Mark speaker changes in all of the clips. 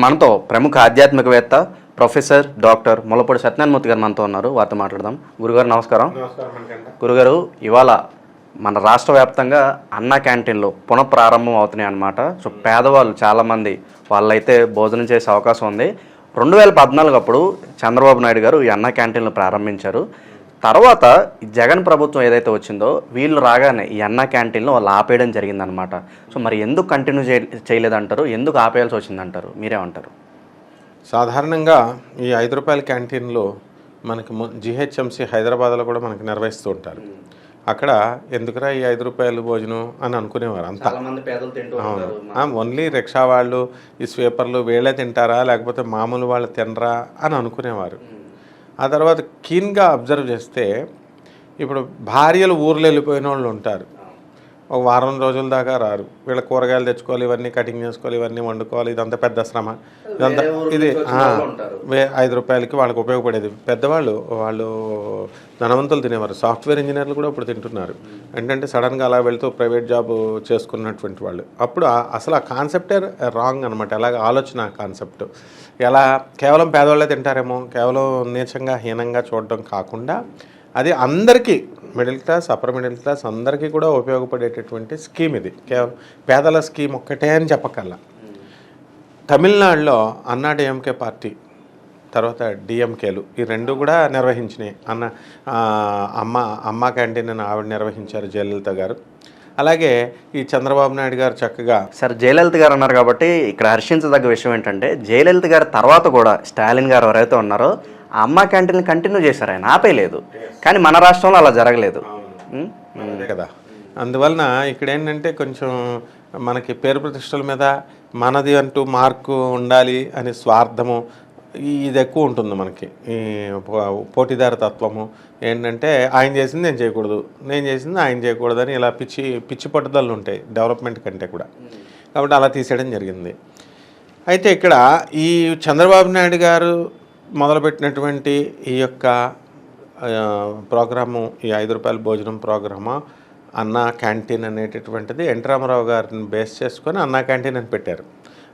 Speaker 1: మనతో ప్రముఖ ఆధ్యాత్మికవేత్త ప్రొఫెసర్ డాక్టర్ ములపూడి సత్యనారాయణమూర్తి గారు మనతో ఉన్నారు. వారితో మాట్లాడదాం. గురుగారు నమస్కారం. గురుగారు ఇవాళ మన రాష్ట్ర వ్యాప్తంగా అన్న క్యాంటీన్లు పునఃప్రారంభం అవుతున్నాయి అన్నమాట. సో పేదవాళ్ళు చాలామంది వాళ్ళైతే భోజనం చేసే అవకాశం ఉంది. రెండు వేల పద్నాలుగు అప్పుడు చంద్రబాబు నాయుడు గారు ఈ అన్న క్యాంటీన్లు ప్రారంభించారు. తర్వాత జగన్ ప్రభుత్వం ఏదైతే వచ్చిందో వీళ్ళు రాగానే ఈ అన్న క్యాంటీన్లు వాళ్ళు ఆపేయడం జరిగిందనమాట సో మరి ఎందుకు కంటిన్యూ చేయ చేయలేదంటారు? ఎందుకు ఆపేయాల్సి వచ్చిందంటారు? మీరేమంటారు?
Speaker 2: సాధారణంగా ఈ ఐదు రూపాయల క్యాంటీన్లు మనకి జిహెచ్ఎంసి హైదరాబాద్లో కూడా మనకి నిర్వహిస్తూ ఉంటారు. అక్కడ ఎందుకురా ఈ ఐదు రూపాయలు భోజనం అని అనుకునేవారు అంతా.
Speaker 1: చాలా మంది పేదలు తింటూ
Speaker 2: అవును. ఓన్లీ రిక్షా వాళ్ళు ఈ స్వీపర్లు వీళ్ళే తింటారా లేకపోతే మామూలు వాళ్ళు తినరా అని అనుకునేవారు. ఆ తర్వాత కీన్గా అబ్జర్వ్ చేస్తే ఇప్పుడు భార్యలు ఊర్లో వెళ్ళిపోయిన వాళ్ళు ఉంటారు. ఒక వారం రోజుల దాకా రారు. వీళ్ళ కూరగాయలు తెచ్చుకోవాలి ఇవన్నీ కటింగ్ చేసుకోవాలి ఇవన్నీ వండుకోవాలి ఇదంతా పెద్ద శ్రమ. ఇది ఐదు రూపాయలకి వాళ్ళకి ఉపయోగపడేది. పెద్దవాళ్ళు వాళ్ళు ధనవంతులు తినేవారు. సాఫ్ట్వేర్ ఇంజనీర్లు కూడా ఇప్పుడు తింటున్నారు. ఏంటంటే సడన్గా అలా వెళ్తూ ప్రైవేట్ జాబ్ చేసుకున్నటువంటి వాళ్ళు. అప్పుడు అసలు ఆ కాన్సెప్టే రాంగ్ అనమాట ఎలాగ ఆలోచన కాన్సెప్ట్. ఎలా కేవలం పేదవాళ్ళే తింటారేమో కేవలం నీచంగా హీనంగా చూడడం కాకుండా అది అందరికీ middle class upper middle class అందరికీ కూడా ఉపయోగపడేటటువంటి స్కీమ్ ఇది. కేవలం పేదల స్కీమ్ ఒక్కటే అని చెప్పకల్లా తమిళనాడులో అన్నా డిఎంకే పార్టీ తర్వాత డిఎంకేలు ఈ రెండు కూడా నిర్వహించినాయి. అన్న అమ్మ అమ్మ క్యాంటీన్ అని ఆవిడ నిర్వహించారు జయలలిత గారు. అలాగే ఈ చంద్రబాబు నాయుడు గారు చక్కగా
Speaker 1: సార్ జయలలిత గారు అన్నారు కాబట్టి ఇక్కడ హర్షించదగ్గ విషయం ఏంటంటే జయలలిత గారి తర్వాత కూడా స్టాలిన్ గారు ఎవరైతే ఉన్నారో ఆ అమ్మ క్యాంటీన్ కంటిన్యూ చేశారు. ఆయన ఆపేయలేదు. కానీ మన రాష్ట్రంలో అలా జరగలేదు.
Speaker 2: కదా. అందువలన ఇక్కడ ఏంటంటే కొంచెం మనకి పేరు ప్రతిష్టల మీద మనది అంటూ మార్కు ఉండాలి అనే స్వార్థము ఇది ఎక్కువ ఉంటుంది మనకి. ఈ పో- పోటీదార తత్వము ఏంటంటే ఆయన చేసింది నేను చేయకూడదు నేను చేసింది ఆయన చేయకూడదని ఇలా పిచ్చి పిచ్చి పట్టుదలలు ఉంటాయి డెవలప్మెంట్ కంటే కూడా. కాబట్టి అలా తీసేయడం జరిగింది. అయితే ఇక్కడ ఈ చంద్రబాబు నాయుడు గారు మొదలుపెట్టినటువంటి ఈ యొక్క ప్రోగ్రాము ఈ ఐదు రూపాయల భోజనం ప్రోగ్రాము అన్న క్యాంటీన్ అనేటటువంటిది ఎన్. రామారావు గారిని బేస్ చేసుకొని అన్న క్యాంటీన్ అని పెట్టారు.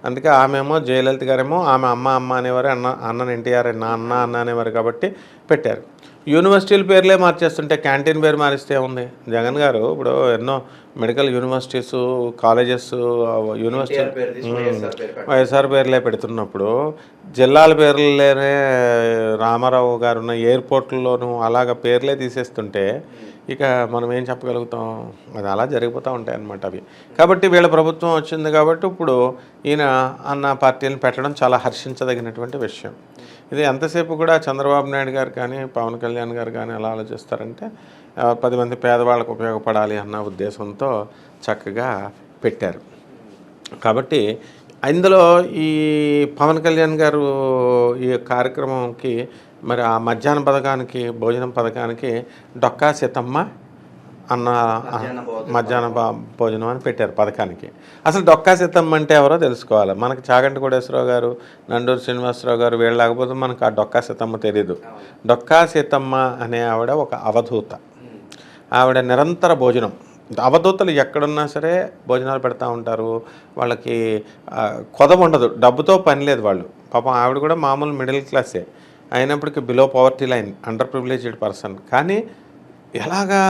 Speaker 2: అందుకే ఆమెమో జయలలిత గారేమో ఆమె అమ్మ అమ్మ అనేవారు అన్న అన్న ఎన్టీఆర్ అన్న అన్న అన్న అనేవారు కాబట్టి పెట్టారు. యూనివర్సిటీల పేర్లే మార్చేస్తుంటే క్యాంటీన్ పేరు మారిస్తే ఉంది జగన్ గారు ఇప్పుడు ఎన్నో medical universities colleges university YSR పేర్లే పెడుతున్నప్పుడు జిల్లాల పేర్లనే రామారావు గారు ఉన్న ఎయిర్పోర్ట్లలోనూ అలాగ పేర్లే తీసేస్తుంటే ఇక మనం ఏం చెప్పగలుగుతాం? అది అలా జరిగిపోతూ ఉంటాయి అన్నమాట అవి. కాబట్టి వీళ్ళ ప్రభుత్వం వచ్చింది కాబట్టి ఇప్పుడు ఈయన అన్న పార్టీని పెట్టడం చాలా హర్షించదగినటువంటి విషయం. ఇది ఎంతసేపు కూడా చంద్రబాబు నాయుడు గారు కానీ పవన్ కళ్యాణ్ గారు కానీ ఎలా ఆలోచిస్తారంటే పది మంది పేదవాళ్ళకు ఉపయోగపడాలి అన్న ఉద్దేశంతో చక్కగా పెట్టారు. కాబట్టి ఇందులో ఈ పవన్ కళ్యాణ్ గారు ఈ కార్యక్రమంకి మరి ఆ మధ్యాహ్న పథకానికి భోజనం పథకానికి డొక్కా సీతమ్మ అన్న మధ్యాహ్న భోజనం అని పెట్టారు పథకానికి. అసలు డొక్కా సీతమ్మ అంటే ఎవరో తెలుసుకోవాలి. మనకి చాగంటి కోటేశ్వరరావు గారు నండూరు శ్రీనివాసరావు గారు వీళ్ళు లేకపోతే మనకు ఆ డొక్కా సీతమ్మ తెలియదు డొక్కా సీతమ్మ అనే ఆవిడ ఒక అవధూత. ఆవిడ నిరంతర భోజనం. అవధూతలు ఎక్కడున్నా సరే భోజనాలు పెడతా ఉంటారు. వాళ్ళకి కొదవ ఉండదు. డబ్బుతో పని లేదు వాళ్ళు. పాపం ఆవిడ కూడా మామూలు మిడిల్ క్లాసే. అయినప్పటికీ below poverty line under privileged person కానీ ఎలాగా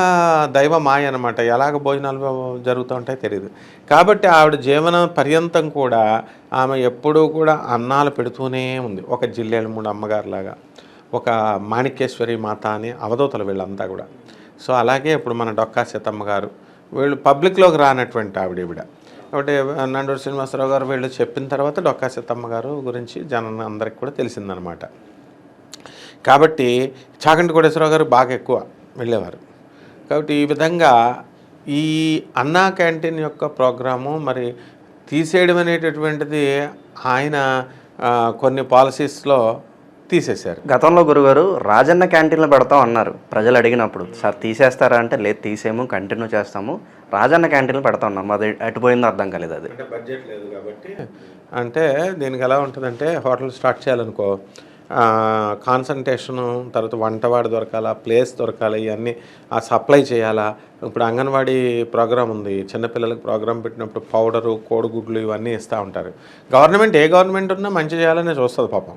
Speaker 2: దైవ మాయ అనమాట ఎలాగ భోజనాలు జరుగుతూ ఉంటాయో తెలియదు కాబట్టి ఆవిడ జీవన పర్యంతం కూడా ఆమె ఎప్పుడూ కూడా అన్నాలు పెడుతూనే ఉంది. ఒక జిల్లేలు మూడు అమ్మగారులాగా ఒక మాణిక్యేశ్వరి మాత అని అవధూతలు వీళ్ళంతా కూడా. సో అలాగే ఇప్పుడు మన డొక్కా సీతమ్మ గారు వీళ్ళు పబ్లిక్లోకి రానటువంటి ఆవిడ ఈవిడ. కాబట్టి నండూరు శ్రీనివాసరావు గారు వీళ్ళు చెప్పిన తర్వాత డొక్కా సీతమ్మ గారు గురించి జనం అందరికి కూడా తెలిసిందనమాట కాబట్టి చాగంటి కోటేశ్వరరావు గారు బాగా ఎక్కువ వెళ్ళేవారు. కాబట్టి ఈ విధంగా ఈ అన్నా క్యాంటీన్ యొక్క ప్రోగ్రాము మరి తీసేయడం అనేటటువంటిది ఆయన కొన్ని పాలసీస్లో తీసేశారు.
Speaker 1: గతంలో గురుగారు రాజన్న క్యాంటీన్లో పెడతాం అన్నారు. ప్రజలు అడిగినప్పుడు సార్ తీసేస్తారా? అంటే లేదు తీసేము కంటిన్యూ చేస్తాము. రాజన్న క్యాంటీన్లో పెడతా ఉన్నాం అది అటుపోయిందో అర్థం కాలేదు అది.
Speaker 2: అంటే బడ్జెట్ లేదు కాబట్టి. అంటే దీనికి ఎలా ఉంటుందంటే హోటల్ స్టార్ట్ చేయాలనుకో కాన్సన్ట్రేషను తర్వాత వంటవాడు దొరకాలా ప్లేస్ దొరకాలి ఇవన్నీ ఆ సప్లై చేయాలా. ఇప్పుడు అంగన్వాడీ ప్రోగ్రామ్ ఉంది. చిన్నపిల్లలకు ప్రోగ్రామ్ పెట్టినప్పుడు పౌడరు కోడిగుడ్లు ఇవన్నీ ఇస్తూ ఉంటారు. గవర్నమెంట్ ఏ గవర్నమెంట్ ఉన్నా మంచి చేయాలనే చూస్తుంది పాపం.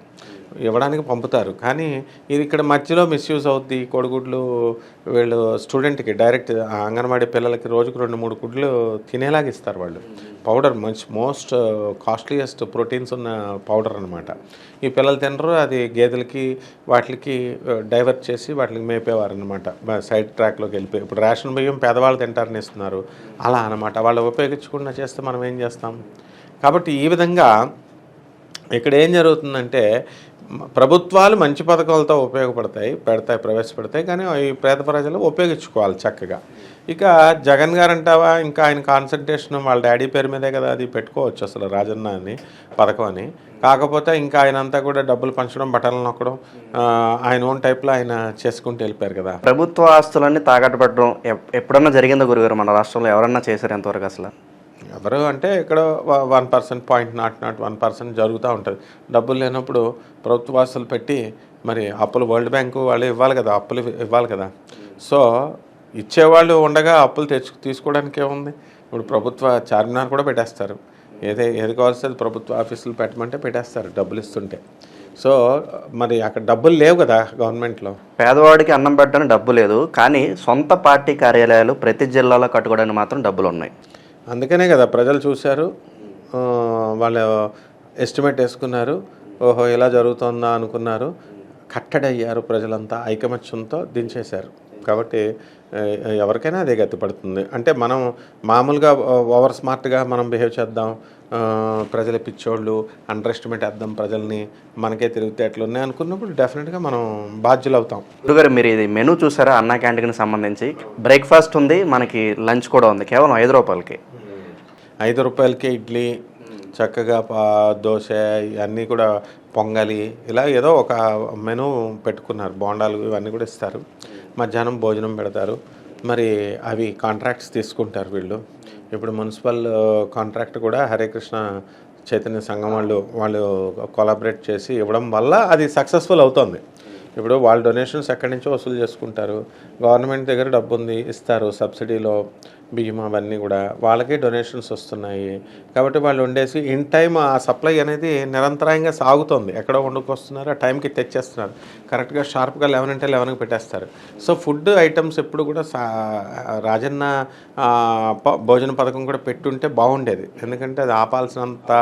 Speaker 2: ఇవ్వడానికి పంపుతారు. కానీ ఇది ఇక్కడ మధ్యలో మిస్యూజ్ అవుద్ది కోడిగుడ్లు. వీళ్ళు స్టూడెంట్కి డైరెక్ట్ అంగన్వాడీ పిల్లలకి రోజుకు రెండు మూడు గుడ్లు తినేలాగా ఇస్తారు వాళ్ళు. పౌడర్ మంచి మోస్ట్ కాస్ట్లీయెస్ట్ ప్రోటీన్స్ ఉన్న పౌడర్ అనమాట ఈ పిల్లలు తినరు అది గేదెలకి వాటికి డైవర్ట్ చేసి వాటికి మేపేవారు అనమాట సైడ్ ట్రాక్లోకి వెళ్ళిపోయి ఇప్పుడు రేషన్ బియ్యం పేదవాళ్ళు తింటారని ఇస్తున్నారు. అలా అనమాట వాళ్ళు ఉపయోగించకుండా చేస్తే మనం ఏం చేస్తాం? కాబట్టి ఈ విధంగా ఇక్కడ ఏం జరుగుతుందంటే ప్రభుత్వాలు మంచి పథకాలతో ఉపయోగపడతాయి పెడతాయి ప్రవేశపెడతాయి కానీ ఈ పేద ప్రజలు ఉపయోగించుకోవాలి చక్కగా. ఇక జగన్ గారు అంటావా? ఇంకా ఆయన కాన్సన్ట్రేషన్ వాళ్ళ డాడీ పేరు మీదే కదా అది పెట్టుకోవచ్చు అసలు రాజన్న అని పథకం అని. కాకపోతే ఇంకా ఆయన అంతా కూడా డబ్బులు పంచడం బట్టలు నొక్కడం ఆయన ఓన్ టైప్లో ఆయన చేసుకుంటూ వెళ్ళిపోయారు కదా.
Speaker 1: ప్రభుత్వ ఆస్తులన్నీ తాకట్టు పెట్టడం ఎప్పుడన్నా జరిగిందో గురుగారు మన రాష్ట్రంలో? ఎవరన్నా చేశారు ఎంతవరకు అసలు?
Speaker 2: ఎవరు అంటే ఇక్కడ one percent point not not one percent జరుగుతూ ఉంటుంది. డబ్బులు లేనప్పుడు ప్రభుత్వ ఆస్తులు పెట్టి మరి అప్పులు వరల్డ్ బ్యాంకు వాళ్ళు ఇవ్వాలి కదా అప్పులు ఇవ్వాలి కదా. సో ఇచ్చేవాళ్ళు ఉండగా అప్పులు తెచ్చు తీసుకోవడానికి ఏముంది? ఇప్పుడు ప్రభుత్వ చార్మినార్ కూడా పెట్టేస్తారు. ఏదే ఏది కావాల్సి అది ప్రభుత్వ ఆఫీసులు పెట్టమంటే పెట్టేస్తారు డబ్బులు ఇస్తుంటే. సో మరి అక్కడ డబ్బులు లేవు కదా గవర్నమెంట్లో.
Speaker 1: పేదవాడికి అన్నం పెట్టడానికి డబ్బు లేదు కానీ సొంత పార్టీ కార్యాలయాలు ప్రతి జిల్లాలో కట్టుకోవడానికి మాత్రం డబ్బులు ఉన్నాయి.
Speaker 2: అందుకనే కదా ప్రజలు చూశారు. వాళ్ళు ఎస్టిమేట్ వేసుకున్నారు. ఓహో ఇలా జరుగుతుందా అనుకున్నారు. కట్టడయ్యారు ప్రజలంతా ఐకమత్యంతో దించేశారు. కాబట్టి ఎవరికైనా అదే గతి పడుతుంది అంటే మనం మామూలుగా ఓవర్ స్మార్ట్గా మనం బిహేవ్ చేద్దాం ప్రజల పిచ్చోళ్ళు అండర్ ఎస్టిమేట్ వేద్దాం ప్రజల్ని మనకే తిరుగుతేట్లు ఉన్నాయి అనుకున్నప్పుడు డెఫినెట్గా మనం బాధ్యులు అవుతాం
Speaker 1: గురుగారు మీరు ఇది మెనూ చూసారా? అన్నా క్యాంటీన్కి సంబంధించి. బ్రేక్ఫాస్ట్ ఉంది మనకి లంచ్ కూడా ఉంది కేవలం ఐదు రూపాయలకి.
Speaker 2: ఐదు రూపాయలకే ఇడ్లీ చక్కగా పా- దోశ ఇవన్నీ కూడా పొంగలి ఇలా ఏదో ఒక మెనూ పెట్టుకున్నారు. బోండాలు ఇవన్నీ కూడా ఇస్తారు. మధ్యాహ్నం భోజనం పెడతారు. మరి అవి కాంట్రాక్ట్స్ తీసుకుంటారు వీళ్ళు. ఇప్పుడు మున్సిపల్ కాంట్రాక్ట్ uh, కూడా హరే కృష్ణ చైతన్య సంఘం వాళ్ళు వాళ్ళు కొలాబరేట్ చేసి ఇవ్వడం వల్ల అది సక్సెస్ఫుల్ అవుతుంది. ఇప్పుడు వాళ్ళ డొనేషన్స్ ఎక్కడి నుంచో వసూలు చేసుకుంటారు. గవర్నమెంట్ దగ్గర డబ్బు ఉంది ఇస్తారు సబ్సిడీలో బియ్యం అవన్నీ కూడా. వాళ్ళకే డొనేషన్స్ వస్తున్నాయి. కాబట్టి వాళ్ళు ఉండేసి ఇన్ టైం ఆ సప్లై అనేది నిరంతరాయంగా సాగుతుంది. ఎక్కడో వండుకొస్తున్నారు ఆ టైంకి తెచ్చేస్తున్నారు. కరెక్ట్గా షార్ప్గా లెవెన్ అంటే లెవెన్కి పెట్టేస్తారు. సో ఫుడ్ ఐటమ్స్ ఎప్పుడు కూడా సా రాజన్న భోజన పథకం కూడా పెట్టుంటే బాగుండేది. ఎందుకంటే అది ఆపాల్సినంత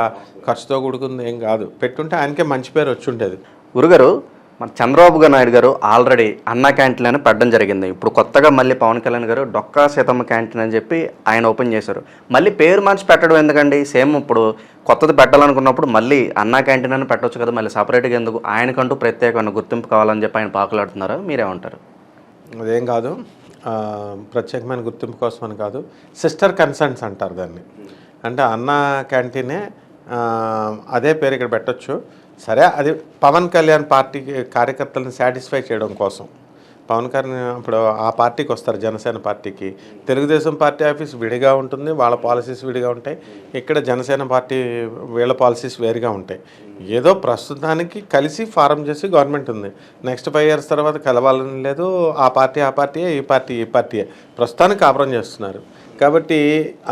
Speaker 2: ఖర్చుతో కూడుకుంది ఏం కాదు. పెట్టుంటే ఆయనకే మంచి పేరు వచ్చి ఉండేది.
Speaker 1: గురుగారు మన చంద్రబాబు నాయుడు గారు ఆల్రెడీ అన్న క్యాంటీన్ అని పెట్టడం జరిగింది. ఇప్పుడు కొత్తగా మళ్ళీ పవన్ కళ్యాణ్ గారు డొక్కా సీతమ్మ క్యాంటీన్ అని చెప్పి ఆయన ఓపెన్ చేశారు. మళ్ళీ పేరు మార్చి పెట్టడం ఎందుకండి? సేమ్ ఇప్పుడు కొత్తది పెట్టాలనుకున్నప్పుడు మళ్ళీ అన్న క్యాంటీన్ అని పెట్టవచ్చు కదా మళ్ళీ సపరేట్గా ఎందుకు? ఆయనకంటూ ప్రత్యేకమైన గుర్తింపు కావాలని చెప్పి ఆయన పాకులాడుతున్నారు? మీరేమంటారు?
Speaker 2: అదేం కాదు. ప్రత్యేకమైన గుర్తింపు కోసం అని కాదు. సిస్టర్ కన్సర్న్స్ అంటారు దాన్ని. అంటే అన్న క్యాంటీనే అదే పేరు ఇక్కడ పెట్టొచ్చు. సరే అది పవన్ కళ్యాణ్ పార్టీకి కార్యకర్తలను సాటిస్ఫై చేయడం కోసం. పవన్ కళ్యాణ్ ఇప్పుడు ఆ పార్టీకి వస్తారు జనసేన పార్టీకి. తెలుగుదేశం పార్టీ ఆఫీస్ విడిగా ఉంటుంది వాళ్ళ పాలసీస్ విడిగా ఉంటాయి. ఇక్కడ జనసేన పార్టీ వీళ్ళ పాలసీస్ వేరుగా ఉంటాయి. ఏదో ప్రస్తుతానికి కలిసి ఫారం చేసి గవర్నమెంట్ ఉంది. నెక్స్ట్ ఫైవ్ ఇయర్స్ తర్వాత కలవాలని లేదు ఆ పార్టీ ఆ పార్టీయే ఈ పార్టీ ఈ పార్టీయే ప్రస్తుతానికి కాపురం చేస్తున్నారు. కాబట్టి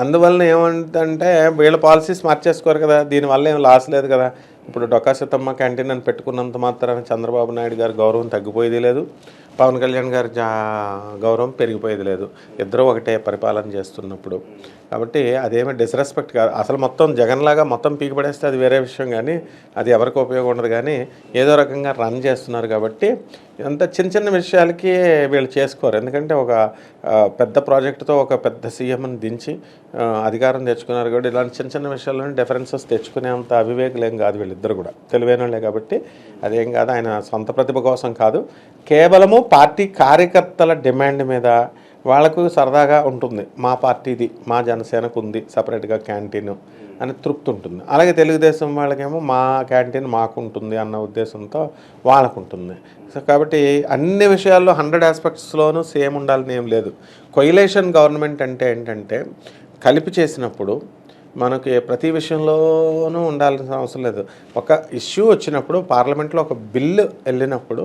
Speaker 2: అందువలన ఏమంటే వీళ్ళ పాలసీస్ మార్చేసుకోరు కదా దీనివల్ల ఏం లాస్ లేదు కదా. ఇప్పుడు డొక్కా క్యాంటీన్ అని పెట్టుకున్నంత మాత్రాన చంద్రబాబు నాయుడు గారి గౌరవం తగ్గిపోయేది లేదు. పవన్ కళ్యాణ్ గారి జా గౌరవం పెరిగిపోయేది లేదు. ఇద్దరూ ఒకటే పరిపాలన చేస్తున్నప్పుడు కాబట్టి అదేమి డిస్రెస్పెక్ట్ కాదు. అసలు మొత్తం జగన్లాగా మొత్తం పీకిపడేస్తే అది వేరే విషయం కానీ అది ఎవరికి ఉపయోగం ఉండదు కానీ ఏదో రకంగా రన్ చేస్తున్నారు కాబట్టి అంత చిన్న చిన్న విషయాలకి వీళ్ళు చేసుకోరు. ఎందుకంటే ఒక పెద్ద ప్రాజెక్టుతో ఒక పెద్ద సీఎంని దించి అధికారం తెచ్చుకున్నారు కాబట్టి ఇలాంటి చిన్న చిన్న విషయాల్లోనే డిఫరెన్సెస్ తెచ్చుకునేంత అవివేకులేం కాదు వీళ్ళిద్దరు కూడా. తెలివైన వాళ్ళే కాబట్టి అదేం కాదు. ఆయన సొంత ప్రతిభ కోసం కాదు. కేవలము పార్టీ కార్యకర్తల డిమాండ్ మీద వాళ్ళకు సరదాగా ఉంటుంది. మా పార్టీది మా జనసేనకు ఉంది సపరేట్గా క్యాంటీన్ అని తృప్తి ఉంటుంది. అలాగే తెలుగుదేశం వాళ్ళకేమో మా క్యాంటీన్ మాకు ఉంటుంది అన్న ఉద్దేశంతో వాళ్ళకు ఉంటుంది సో కాబట్టి అన్ని విషయాల్లో హండ్రెడ్ ఆస్పెక్ట్స్లోనూ సేమ్ ఉండాలని ఏం లేదు. కొయిలేషన్ గవర్నమెంట్ అంటే ఏంటంటే కలిపి చేసినప్పుడు మనకి ప్రతి విషయంలోనూ ఉండాల్సిన అవసరం లేదు. ఒక ఇష్యూ వచ్చినప్పుడు పార్లమెంట్లో ఒక బిల్లు వెళ్ళినప్పుడు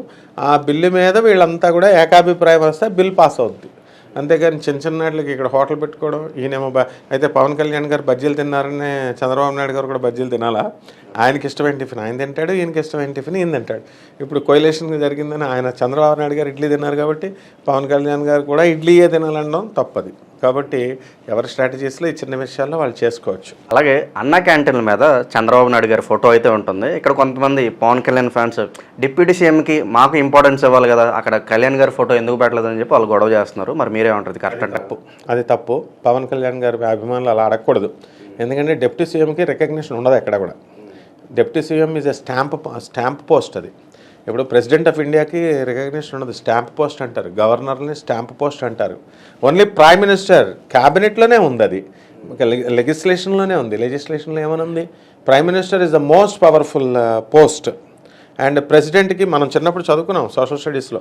Speaker 2: ఆ బిల్లు మీద వీళ్ళంతా కూడా ఏకాభిప్రాయం వస్తే బిల్ పాస్ అవుద్ది. అంతేగాని చిన్న చిన్న వాటికి ఇక్కడ హోటల్ పెట్టుకోవడం ఈయనేమో బ అయితే పవన్ కళ్యాణ్ గారు బజ్జీలు తిన్నారని చంద్రబాబు నాయుడు గారు కూడా బజ్జీలు తినాలా? ఆయనకి ఇష్టమైన టిఫిన్ ఆయన తింటాడు ఈయనకి ఇష్టమైన టిఫిన్ ఈయన తింటాడు. ఇప్పుడు కొయిలేషన్ జరిగిందని ఆయన చంద్రబాబు నాయుడు గారు ఇడ్లీ తిన్నారు కాబట్టి పవన్ కళ్యాణ్ గారు కూడా ఇడ్లీయే తినాలనడం తప్పది. కాబట్టి ఎవరి స్ట్రాటజీస్లో ఈ చిన్న విషయాల్లో వాళ్ళు చేసుకోవచ్చు.
Speaker 1: అలాగే అన్న క్యాంటీన్ల మీద చంద్రబాబు నాయుడు గారి ఫోటో అయితే ఉంటుంది. ఇక్కడ కొంతమంది పవన్ కళ్యాణ్ ఫ్యాన్స్ డిప్యూటీ సీఎంకి మాకు ఇంపార్టెన్స్ ఇవ్వాలి కదా అక్కడ కళ్యాణ్ గారి ఫోటో ఎందుకు పెట్టలేదని చెప్పి వాళ్ళు గొడవ చేస్తున్నారు. మరి మీరేమంటారు? కరెక్ట్?
Speaker 2: తప్పు? అది తప్పు. పవన్ కళ్యాణ్ గారి అభిమానులు అలా అడగకూడదు. ఎందుకంటే డిప్యూటీ సీఎంకి రికగ్నిషన్ ఉండదు ఎక్కడ కూడా. Deputy CM is a stamp stamp post అది. ఇప్పుడు ప్రెసిడెంట్ ఆఫ్ ఇండియాకి రికగ్నిషన్ ఉండదు స్టాంప్ పోస్ట్ అంటారు గవర్నర్ని స్టాంప్ పోస్ట్ అంటారు. ఓన్లీ ప్రైమ్ మినిస్టర్ క్యాబినెట్లోనే ఉంది అది. లెగిస్లేషన్లోనే ఉంది. లెజిస్లేషన్లో ఏమనుంది ఉంది? Prime minister is the most powerful post. And ప్రెసిడెంట్కి మనం చిన్నప్పుడు చదువుకున్నాం సోషల్ స్టడీస్లో.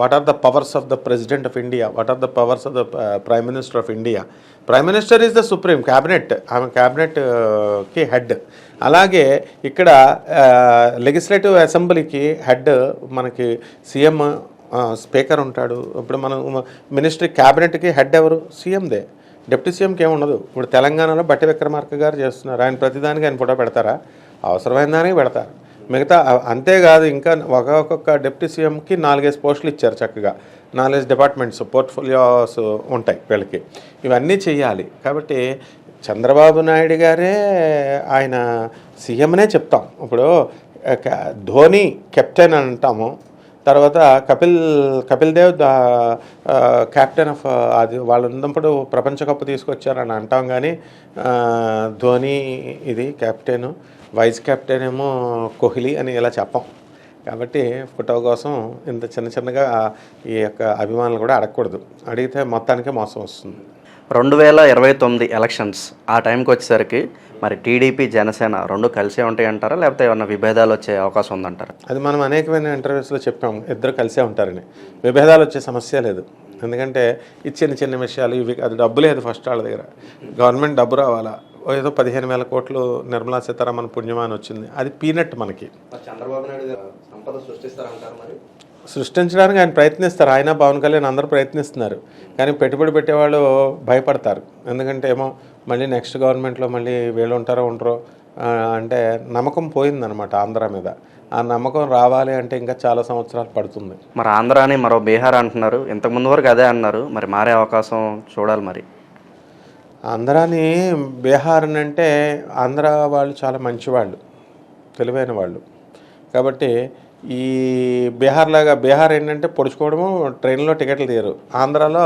Speaker 2: What are the powers of the president of India? What are the powers of the prime minister of India? Prime minister is the supreme cabinet. ఆమె క్యాబినెట్కి head. అలాగే ఇక్కడ legislative అసెంబ్లీకి head మనకి సీఎం స్పీకర్ ఉంటాడు. ఇప్పుడు మనం మినిస్ట్రీ క్యాబినెట్కి హెడ్ ఎవరు? సీఎందే డిప్యూటీ సీఎంకి ఏమి ఉండదు ఇప్పుడు తెలంగాణలో బట్టి విక్రమార్క గారు చేస్తున్నారు. ఆయన ప్రతిదానికి ఆయన ఫోటో పెడతారా? అవసరమైన దానికి పెడతారు. మిగతా అంతేకాదు ఇంకా ఒక ఒక్కొక్క డిప్యూటీ సీఎంకి నాలుగైదు పోస్టులు ఇచ్చారు చక్కగా. నాలుగైదు డిపార్ట్మెంట్స్ పోర్ట్ఫోలియోస్ ఉంటాయి వీళ్ళకి. ఇవన్నీ చేయాలి కాబట్టి చంద్రబాబు నాయుడు గారే ఆయన సీఎంనే చెప్తాం. ఇప్పుడు ధోని కెప్టెన్ అని అంటాము. తర్వాత Kapil Kapil Dev captain captain of అది వాళ్ళు ఉన్నప్పుడు ప్రపంచ కప్ తీసుకొచ్చారని అంటాం కానీ ధోని ఇది కెప్టెన్ వైస్ కెప్టెన్ ఏమో కోహ్లీ అని ఇలా చెప్పాం. కాబట్టి ఫోటో కోసం ఇంత చిన్న చిన్నగా ఈ యొక్క అభిమానులు కూడా అడగకూడదు. అడిగితే మొత్తానికే మోసం వస్తుంది.
Speaker 1: రెండు వేల ఇరవై తొమ్మిది ఎలక్షన్స్. ఆ టైంకి వచ్చేసరికి మరి టీడీపీ జనసేన రెండు కలిసే ఉంటాయి అంటారా లేకపోతే ఏమన్నా విభేదాలు వచ్చే అవకాశం ఉందంటారా?
Speaker 2: అది మనం అనేకమైన ఇంటర్వ్యూస్లో చెప్పాం ఇద్దరు కలిసే ఉంటారని. విభేదాలు వచ్చే సమస్య లేదు. ఎందుకంటే ఈ చిన్న చిన్న విషయాలు ఇవి అది డబ్బు లేదు ఫస్ట్ వాళ్ళ దగ్గర. గవర్నమెంట్ డబ్బు రావాలా? ఏదో పదిహేను వేల కోట్లు నిర్మలా సీతారామన్ పుణ్యమాని వచ్చింది. అది పీనట్ మనకి.
Speaker 1: చంద్రబాబు నాయుడు సంపద సృష్టిస్తారంటారు మరి?
Speaker 2: సృష్టించడానికి ఆయన ప్రయత్నిస్తారు. ఆయన పవన్ కళ్యాణ్ అందరూ ప్రయత్నిస్తున్నారు. కానీ పెట్టుబడి పెట్టేవాళ్ళు భయపడతారు. ఎందుకంటే ఏమో మళ్ళీ నెక్స్ట్ గవర్నమెంట్లో మళ్ళీ వీళ్ళు ఉంటారో ఉండరో ఆ, అంటే నమ్మకం పోయిందనమాట ఆంధ్ర మీద. ఆ నమ్మకం రావాలి అంటే ఇంకా చాలా సంవత్సరాలు పడుతుంది.
Speaker 1: మరి ఆంధ్ర అని మరో బీహార్ అంటున్నారు. ఇంతకు ముందు వరకు అదే అన్నారు. మరి మారే అవకాశం చూడాలి మరి.
Speaker 2: ఆంధ్రాని బీహార్ అని అంటే ఆంధ్ర వాళ్ళు చాలా మంచివాళ్ళు తెలివైన వాళ్ళు. కాబట్టి ఈ బీహార్ లాగా బీహార్ ఏంటంటే పొడుచుకోవడము ట్రైన్లో టికెట్లు తీయరు. ఆంధ్రాలో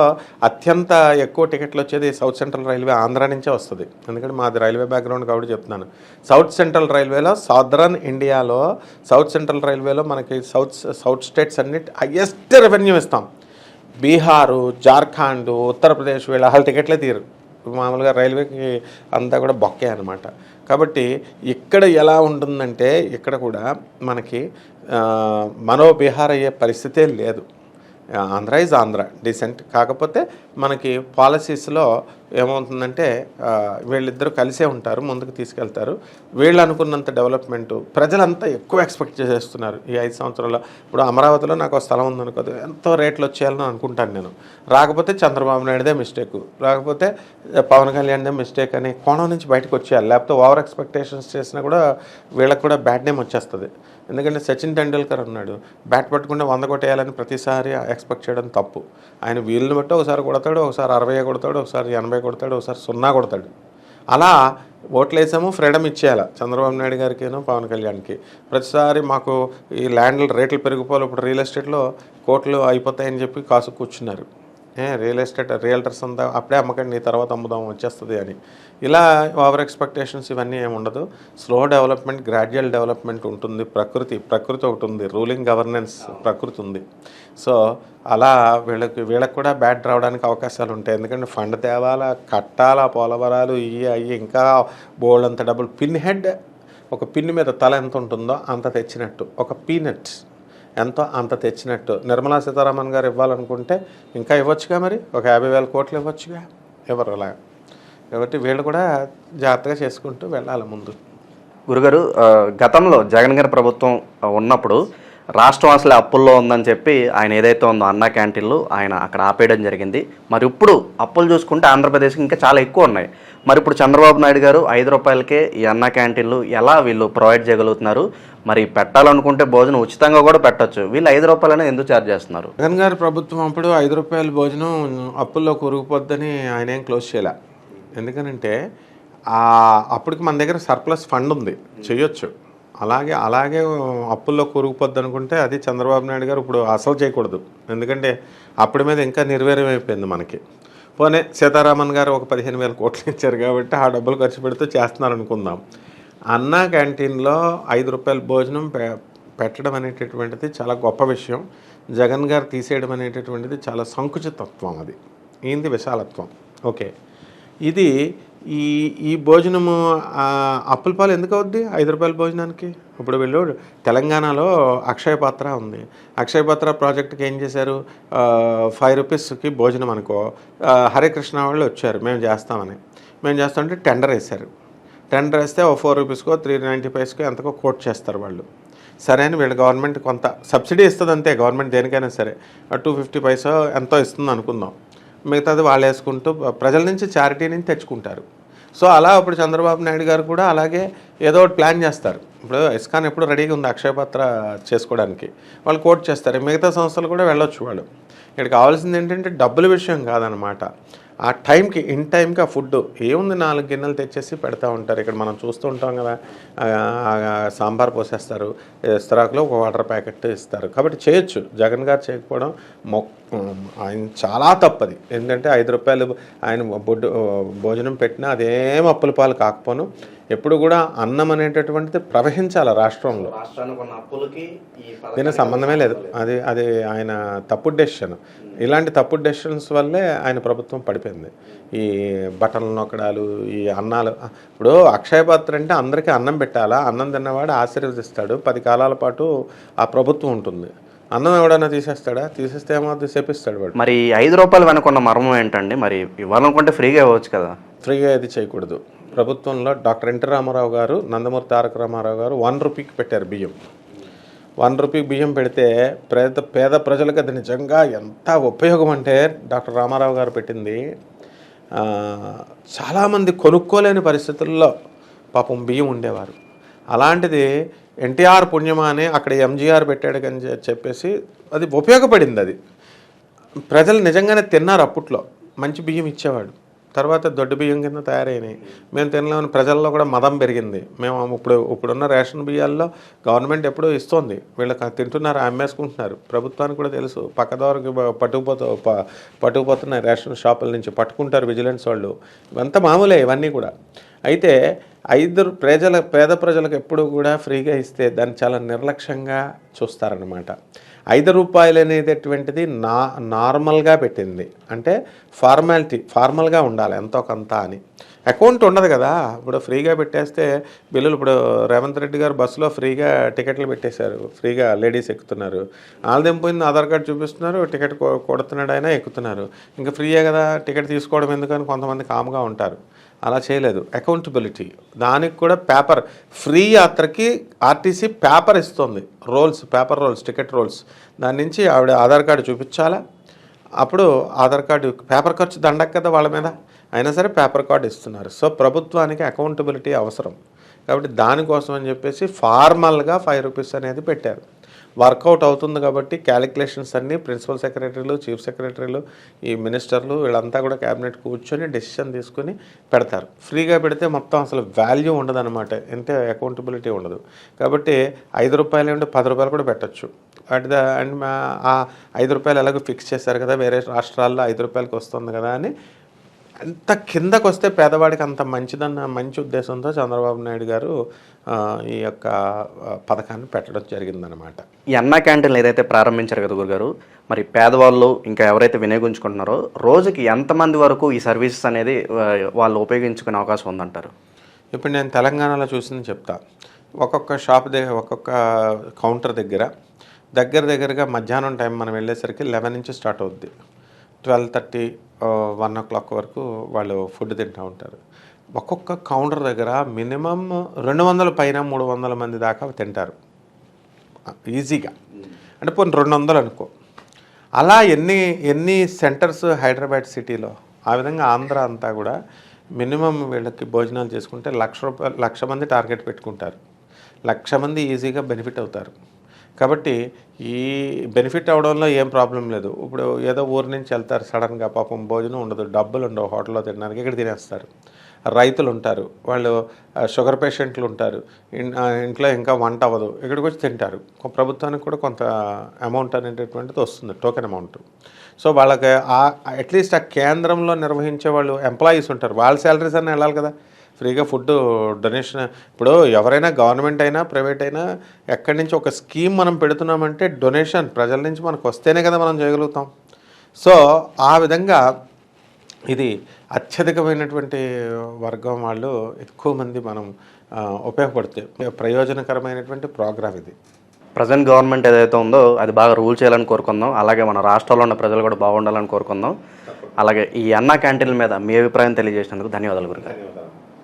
Speaker 2: అత్యంత ఎక్కువ టికెట్లు వచ్చేది సౌత్ సెంట్రల్ రైల్వే ఆంధ్ర నుంచే వస్తుంది. ఎందుకంటే మాది రైల్వే బ్యాక్గ్రౌండ్ కాబట్టి చెప్తున్నాను. సౌత్ సెంట్రల్ రైల్వేలో సౌదరన్ ఇండియాలో సౌత్ సెంట్రల్ రైల్వేలో మనకి సౌత్ సౌత్ స్టేట్స్ అన్ని హయ్యెస్ట్ రెవెన్యూ ఇస్తాం. బీహారు జార్ఖండ్ ఉత్తరప్రదేశ్ వీళ్ళ అసలు టికెట్లే తీరు మామూలుగా రైల్వేకి అంతా కూడా బొక్కే అనమాట కాబట్టి ఇక్కడ ఎలా ఉంటుందంటే ఇక్కడ కూడా మనకి మనోబిహార్ అయ్యే పరిస్థితే లేదు. ఆంధ్ర ఇస్ ఆంధ్ర డీసెంట్ కాకపోతే మనకి పాలసీస్లో ఏమవుతుందంటే వీళ్ళిద్దరూ కలిసే ఉంటారు ముందుకు తీసుకెళ్తారు. వీళ్ళు అనుకున్నంత డెవలప్మెంట్ ప్రజలంతా ఎక్కువ ఎక్స్పెక్ట్ చేసేస్తున్నారు. ఈ ఐదు సంవత్సరాల్లో ఇప్పుడు అమరావతిలో నాకు ఒక స్థలం ఉందనుకో ఎంతో రేట్లు వచ్చేయాలని అనుకుంటాను నేను. రాకపోతే చంద్రబాబు నాయుడుదే మిస్టేక్. రాకపోతే పవన్ కళ్యాణ్దే మిస్టేక్ అని కోణం నుంచి బయటకు వచ్చేయాలి. లేకపోతే ఓవర్ ఎక్స్పెక్టేషన్స్ చేసినా కూడా వీళ్ళకి కూడా బ్యాడ్ నేమ్ వచ్చేస్తుంది. ఎందుకంటే సచిన్ టెండూల్కర్ ఉన్నాడు. బ్యాట్ పట్టకుండా వంద కొట్టేయాలని ప్రతిసారి ఎక్స్పెక్ట్ చేయడం తప్పు. ఆయన వీళ్ళని బట్టి ఒకసారి కొడతాడు ఒకసారి అరవై కొడతాడు ఒకసారి ఎనభై కొడతాడు ఒకసారి సున్నా కొడతాడు. అలా ఓట్లు వేసాము ఫ్రీడమ్ ఇచ్చేయాలి చంద్రబాబు నాయుడు గారికేనో పవన్ కళ్యాణ్కి. ప్రతిసారి మాకు ఈ ల్యాండ్లు రేట్లు పెరిగిపోవాలి ఇప్పుడు రియల్ ఎస్టేట్లో కోట్లు అయిపోతాయని చెప్పి కాసు కూర్చున్నారు. రియల్ ఎస్టేట్ రియల్టర్స్ అంతా అప్పుడే అమ్మకండి తర్వాత అమ్ముదాం వచ్చేస్తుంది అని. ఇలా ఓవర్ ఎక్స్పెక్టేషన్స్ ఇవన్నీ ఏమి ఉండదు. స్లో డెవలప్మెంట్ గ్రాడ్యువల్ డెవలప్మెంట్ ఉంటుంది. ప్రకృతి ప్రకృతి ఒకటి ఉంది. రూలింగ్ గవర్నెన్స్ ప్రకృతి ఉంది. సో అలా వీళ్ళకి వీళ్ళకి కూడా బ్యాట్ రావడానికి అవకాశాలు ఉంటాయి. ఎందుకంటే ఫండ్ తేవాలా కట్టాలా పోలవరాలు ఇవి అవి ఇంకా బోల్డ్ అంత డబ్బులు పిన్ హెడ్ ఒక పిన్ మీద తల ఎంత ఉంటుందో అంత తెచ్చినట్టు. ఒక పీనట్ ఎంతో అంత తెచ్చినట్టు. నిర్మలా సీతారామన్ గారు ఇవ్వాలనుకుంటే ఇంకా ఇవ్వచ్చుగా మరి? ఒక యాభై వేల కోట్లు ఇవ్వచ్చుగా? ఎవరు అలా? కాబట్టి వీళ్ళు కూడా జాగ్రత్తగా చేసుకుంటూ వెళ్ళాలి ముందు.
Speaker 1: గురుగారు గతంలో జగన్ గారి ప్రభుత్వం ఉన్నప్పుడు రాష్ట్రం అసలు అప్పుల్లో ఉందని చెప్పి ఆయన ఏదైతే ఉందో అన్న క్యాంటీన్లు ఆయన అక్కడ ఆపేయడం జరిగింది. మరి ఇప్పుడు అప్పులు చూసుకుంటే ఆంధ్రప్రదేశ్కి ఇంకా చాలా ఎక్కువ ఉన్నాయి. మరి ఇప్పుడు చంద్రబాబు నాయుడు గారు ఐదు రూపాయలకే ఈ అన్న క్యాంటీన్లు ఎలా వీళ్ళు ప్రొవైడ్ చేయగలుగుతున్నారు? మరి పెట్టాలనుకుంటే భోజనం ఉచితంగా కూడా పెట్టచ్చు. వీళ్ళు ఐదు రూపాయలనే ఎందుకు ఛార్జ్ చేస్తున్నారు?
Speaker 2: జగన్ గారు ప్రభుత్వం అప్పుడు ఐదు రూపాయల భోజనం అప్పుల్లో కూరుకుపోద్దని ఆయన ఏం క్లోజ్ చేయాల. ఎందుకనంటే అప్పటికి మన దగ్గర సర్ప్లస్ ఫండ్ ఉంది. చేయొచ్చు అలాగే అలాగే అప్పుల్లో కూరుకుపోద్ది అనుకుంటే అది చంద్రబాబు నాయుడు గారు ఇప్పుడు అసలు చేయకూడదు. ఎందుకంటే అప్పటి మీద ఇంకా నిర్వీర్యం అయిపోయింది మనకి. పోనీ సీతారామన్ గారు ఒక పదిహేను వేల కోట్లు ఇచ్చారు కాబట్టి ఆ డబ్బులు ఖర్చు పెడుతూ చేస్తున్నారు అనుకుందాం అన్నా క్యాంటీన్లో ఐదు రూపాయల భోజనం పె- పెట్టడం అనేటటువంటిది చాలా గొప్ప విషయం. జగన్ గారు తీసేయడం అనేటటువంటిది చాలా సంకుచితత్వం అది. ఏంది విశాలత్వం. ఓకే. ఇది ఈ ఈ భోజనము అప్పుల పాలు ఎందుకు అవుద్ది? ఐదు రూపాయల భోజనానికి? ఇప్పుడు వీళ్ళు తెలంగాణలో అక్షయ పాత్ర ఉంది. అక్షయ పాత్ర ప్రాజెక్ట్కి ఏం చేశారు? ఫైవ్ రూపీస్కి భోజనం అనుకో. హరికృష్ణ వాళ్ళు వచ్చారు. మేము చేస్తామని. మేము చేస్తామంటే టెండర్ వేశారు. టెండర్ వేస్తే ఓ ఫోర్ రూపీస్కో త్రీ నైంటీ ఫైవ్స్కో ఎంతకో కోట్ చేస్తారు వాళ్ళు. సరే అని వీళ్ళు గవర్నమెంట్ కొంత సబ్సిడీ ఇస్తుంది అంతే. గవర్నమెంట్ దేనికైనా సరే. టూ ఫిఫ్టీ పైసా ఎంతో ఇస్తుంది అనుకుందాం మిగతాది వాళ్ళు వేసుకుంటూ ప్రజల నుంచి చారిటీ నుంచి తెచ్చుకుంటారు. సో అలా ఇప్పుడు చంద్రబాబు నాయుడు గారు కూడా అలాగే ఏదో ఒకటి ప్లాన్ చేస్తారు. ఇప్పుడు ఇస్కాన్ ఎప్పుడు రెడీగా ఉంది అక్షయపాత్ర చేసుకోవడానికి. వాళ్ళు కోట్ చేస్తారు. మిగతా సంస్థలు కూడా వెళ్ళొచ్చు వాళ్ళు. ఇక్కడ కావాల్సింది ఏంటంటే డబ్బుల విషయం కాదనమాట. ఆ టైంకి ఇన్ టైంకి ఆ ఫుడ్ ఏముంది నాలుగు గిన్నెలు తెచ్చేసి పెడతా ఉంటారు. ఇక్కడ మనం చూస్తూ ఉంటాం కదా సాంబార్ పోసేస్తారు ఇస్తరాకులో ఒక వాటర్ ప్యాకెట్ ఇస్తారు. కాబట్టి చేయొచ్చు జగన్ గారు చేయకపోవడం మొ ఆయన చాలా తప్పది. ఎందుకంటే ఐదు రూపాయలు ఆయన బొడ్డు భోజనం పెట్టినా అదేం అప్పుల పాలు కాకపోను. ఎప్పుడు కూడా అన్నం అనేటటువంటిది ప్రవహించాలి రాష్ట్రంలో. దీనికి సంబంధమే లేదు. అది అది ఆయన తప్పుడు డెసిషన్. ఇలాంటి తప్పుడు డెసిషన్స్ వల్లే ఆయన ప్రభుత్వం పడిపోయింది. ఈ బట్టలు నొక్కడాలు ఈ అన్నాలు. ఇప్పుడు అక్షయ పాత్ర అంటే అందరికీ అన్నం పెట్టాలా? అన్నం తిన్నవాడు ఆశీర్వదిస్తాడు. పది కాలాల పాటు ఆ ప్రభుత్వం ఉంటుంది. అన్నం ఎవడన్నా తీసేస్తాడా? తీసేస్తే ఏమవుతుంది చేపిస్తాడు వాడు.
Speaker 1: మరి ఐదు రూపాయలు వెనకున్న మర్మం ఏంటండి? మరి ఇవ్వాలనుకుంటే ఫ్రీగా ఇవ్వచ్చు కదా?
Speaker 2: ఫ్రీగా ఇది చేయకూడదు. ప్రభుత్వంలో డాక్టర్ ఎన్టీ రామారావు గారు నందమూరి తారక రామారావు గారు వన్ రూపీకి పెట్టారు బియ్యం. వన్ రూపీ బియ్యం పెడితే పేద పేద ప్రజలకు అది నిజంగా ఎంత ఉపయోగం అంటే డాక్టర్ రామారావు గారు పెట్టింది. చాలామంది కొనుక్కోలేని పరిస్థితుల్లో పాపం బియ్యం ఉండేవారు. అలాంటిది ఎన్టీఆర్ పుణ్యమా అని అక్కడ ఎంజీఆర్ పెట్టాడు అని చెప్పేసి అది ఉపయోగపడింది అది. ప్రజలు నిజంగానే తిన్నారు అప్పట్లో. మంచి బియ్యం ఇచ్చేవాడు. తర్వాత దొడ్డు బియ్యం కింద తయారైనాయి. మేము తినలేమని ప్రజల్లో కూడా మదం పెరిగింది. మేము ఇప్పుడు ఇప్పుడున్న రేషన్ బియ్యాల్లో గవర్నమెంట్ ఎప్పుడో ఇస్తోంది. వీళ్ళకి తింటున్నారు అమ్మేసుకుంటున్నారు. ప్రభుత్వానికి కూడా తెలుసు. పక్కదారికి పట్టుకుపోతూ ప- పట్టుకుపోతున్నాయి రేషన్ షాపుల నుంచి. పట్టుకుంటారు విజిలెన్స్ వాళ్ళు. ఇవంతా మామూలే ఇవన్నీ కూడా. అయితే ఐదు ప్రజల పేద ప్రజలకు ఎప్పుడు కూడా ఫ్రీగా ఇస్తే దాన్ని చాలా నిర్లక్ష్యంగా చూస్తారనమాట ఐదు రూపాయలు అనేటటువంటిది నా నార్మల్గా పెట్టింది. అంటే ఫార్మాలిటీ ఫార్మల్గా ఉండాలి ఎంతో కొంత అని. అకౌంట్ ఉండదు కదా. ఇప్పుడు ఫ్రీగా పెట్టేస్తే బిల్లులు ఇప్పుడు రేవంత్ రెడ్డి గారు బస్సులో ఫ్రీగా టికెట్లు పెట్టేశారు. ఫ్రీగా లేడీస్ ఎక్కుతున్నారు. వాళ్ళదేం ఆధార్ కార్డు చూపిస్తున్నారు టికెట్ కొడుతున్నాడు అయినా ఎక్కుతున్నారు. ఇంకా ఫ్రీయే కదా టికెట్ తీసుకోవడం ఎందుకని కొంతమంది కామ్గా ఉంటారు. అలా చేయలేదు. అకౌంటబిలిటీ దానికి కూడా పేపర్ ఫ్రీ యాత్రకి ఆర్టీసీ పేపర్ ఇస్తుంది. Rolls paper rolls ticket rolls దాని నుంచి ఆవిడ ఆధార్ కార్డు చూపించాలా? అప్పుడు ఆధార్ కార్డు పేపర్ ఖర్చు దండక కదా వాళ్ళ మీద? అయినా సరే పేపర్ కార్డు ఇస్తున్నారు. సో ప్రభుత్వానికి అకౌంటబిలిటీ అవసరం. కాబట్టి దానికోసం అని చెప్పేసి ఫార్మల్గా ఫైవ్ రూపీస్ అనేది పెట్టారు. వర్కౌట్ అవుతుంది కాబట్టి క్యాలిక్యులేషన్స్ అన్నీ ప్రిన్సిపల్ సెక్రటరీలు చీఫ్ సెక్రటరీలు ఈ మినిస్టర్లు వీళ్ళంతా కూడా క్యాబినెట్ కూర్చొని డెసిషన్ తీసుకుని పెడతారు. ఫ్రీగా పెడితే మొత్తం అసలు వాల్యూ ఉండదు అనమాట అంటే అకౌంటబిలిటీ ఉండదు. కాబట్టి ఐదు రూపాయలు ఉంటే పది రూపాయలు కూడా పెట్టచ్చు. అట్ ద అండ్ మా- ఆ ఐదు రూపాయలు ఎలాగో ఫిక్స్ చేశారు కదా వేరే రాష్ట్రాల్లో ఐదు రూపాయలకి వస్తుంది కదా అని అంత కిందకు వస్తే పేదవాడికి అంత మంచిదన్న మంచి ఉద్దేశంతో చంద్రబాబు నాయుడు గారు ఈ యొక్క పథకాన్ని పెట్టడం జరిగిందనమాట
Speaker 1: ఈ అన్న క్యాంటీన్లు ఏదైతే ప్రారంభించారు కదా గురుగారు మరి పేదవాళ్ళు ఇంకా ఎవరైతే వినియోగించుకుంటున్నారో రోజుకి ఎంతమంది వరకు ఈ సర్వీసెస్ అనేది వాళ్ళు ఉపయోగించుకునే అవకాశం ఉందంటారు?
Speaker 2: ఇప్పుడు నేను తెలంగాణలో చూసింది చెప్తా. ఒక్కొక్క షాప్ దగ్గర ఒక్కొక్క కౌంటర్ దగ్గర దగ్గర దగ్గరగా మధ్యాహ్నం టైం మనం వెళ్ళేసరికి లెవెన్ నుంచి స్టార్ట్ అవుద్ది. Twelve thirty one o'clock వరకు వాళ్ళు ఫుడ్ తింటూ ఉంటారు. ఒక్కొక్క కౌంటర్ దగ్గర మినిమం రెండు వందల పైన మూడు వందల మంది దాకా తింటారు. ఈజీగా. అంటే పోనీ రెండు వందలు అనుకో. అలా ఎన్ని ఎన్ని సెంటర్స్ హైదరాబాద్ సిటీలో ఆ విధంగా ఆంధ్ర అంతా కూడా మినిమం వీళ్ళకి భోజనాలు చేసుకుంటే లక్ష రూపాయలు లక్ష మంది టార్గెట్ పెట్టుకుంటారు. లక్ష మంది ఈజీగా బెనిఫిట్ అవుతారు. కాబట్టి ఈ బెనిఫిట్ అవడంలో ఏం ప్రాబ్లం లేదు. ఇప్పుడు ఏదో ఊరి నుంచి వెళ్తారు సడన్గా పాపం భోజనం ఉండదు డబ్బులు ఉండవు హోటల్లో తినడానికి ఇక్కడ తినేస్తారు. రైతులు ఉంటారు వాళ్ళు షుగర్ పేషెంట్లు ఉంటారు. ఇంట్లో ఇంకా వంట అవ్వదు ఇక్కడికి వచ్చి తింటారు. ప్రభుత్వానికి కూడా కొంత అమౌంట్ అనేటటువంటిది వస్తుంది టోకెన్ అమౌంట్ సో వాళ్ళకి ఆ అట్లీస్ట్ ఆ కేంద్రంలో నిర్వహించే వాళ్ళు ఎంప్లాయీస్ ఉంటారు. వాళ్ళ శాలరీస్ అన్నీ వెళ్ళాలి కదా. ఫ్రీగా ఫుడ్ డొనేషన్. ఇప్పుడు ఎవరైనా గవర్నమెంట్ అయినా ప్రైవేట్ అయినా ఎక్కడి నుంచి ఒక స్కీమ్ మనం పెడుతున్నామంటే డొనేషన్ ప్రజల నుంచి మనకు వస్తేనే కదా మనం చేయగలుగుతాం. సో ఆ విధంగా ఇది అత్యధికమైనటువంటి వర్గం వాళ్ళు ఎక్కువ మంది మనం ఉపయోగపడితే ప్రయోజనకరమైనటువంటి ప్రోగ్రామ్ ఇది.
Speaker 1: ప్రజెంట్ గవర్నమెంట్ ఏదైతే ఉందో అది బాగా రూల్ చేయాలని కోరుకుందాం. అలాగే మన రాష్ట్రంలో ఉన్న ప్రజలు కూడా బాగుండాలని కోరుకుందాం. అలాగే ఈ అన్నా క్యాంటీన్ల మీద మీ అభిప్రాయం తెలియజేసినందుకు ధన్యవాదాలు గురుగారు.